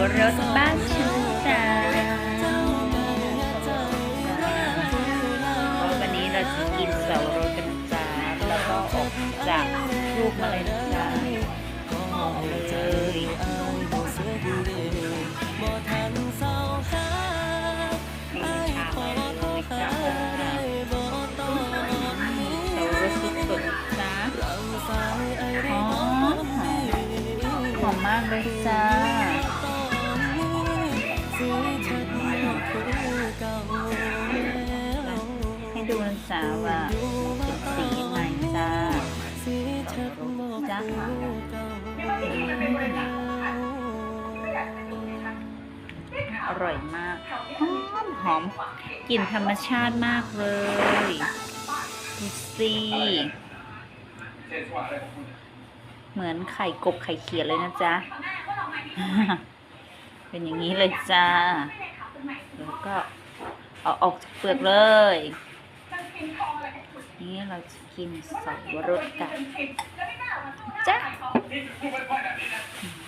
รสบ้านฉันจ้าวันนี้เราจะกินเสาวรสกันจ้าแล้วก็ออกจากลูกมาเลยนะจ้าเลยนี่ชามเลยจ้าเสาวรสสดๆจ้าหอมหอมมากเลยจ้า ดูนะจ๊ะว่าเป็นสียังไงจ้าจ้าค่ะอร่อยมากหอมหอมกลิ่นธรรมชาติมากเลยดูสิเหมือนไข่กบไข่เขียดเลยนะจ๊ะ เป็นอย่างนี้เลยจ้า แล้วก็เอาออกจากเปลือกเลย นี่เราจะกินสับวรสกันจ้ะ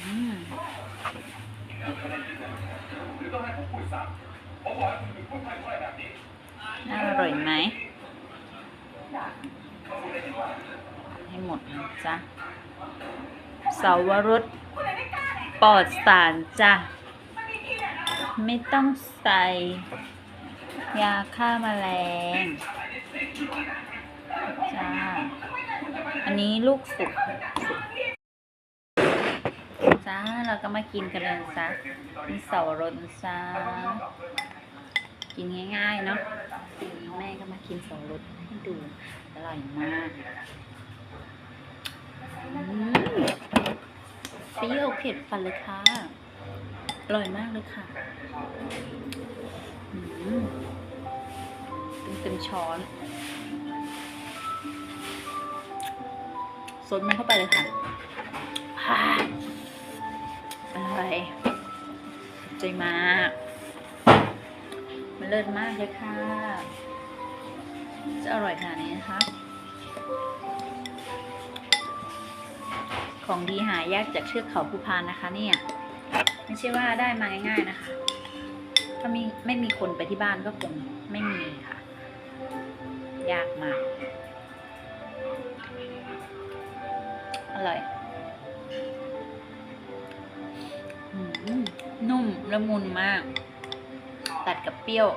อืมน่าอร่อยไหม ให้หมดนะจ๊ะสาวรสปลอดสารจ้ะ ไม่ต้องใส่ ยาฆ่าแมลง จ้า อันนี้ลูกสุกจ้า เราก็มากินกันเลยจ้ามีเสารสนจ้า กินง่ายๆเนาะแม่ก็มากินเสาวรสให้ดู อร่อยมากอืมเปรี้ยวเผ็ดฟันเลยค่ะ อร่อยมากเลยค่ะ อืม เต็มช้อนซดมันเข้าไปเลยค่ะฮ่าอร่อยใจมาก มันเลิศมากเลยค่ะ จะอร่อยขนาดนี้นะคะ ของดีหายากจากเชือกเขาภูพานนะคะเนี่ย ไม่ใช่ว่าได้มาง่ายๆนะคะ ถ้ามีไม่มีคนไปที่บ้านก็คงไม่มีค่ะ ยากมาก อร่อยอนุ่มละมุนมาก ตัดกับเปรี้ยว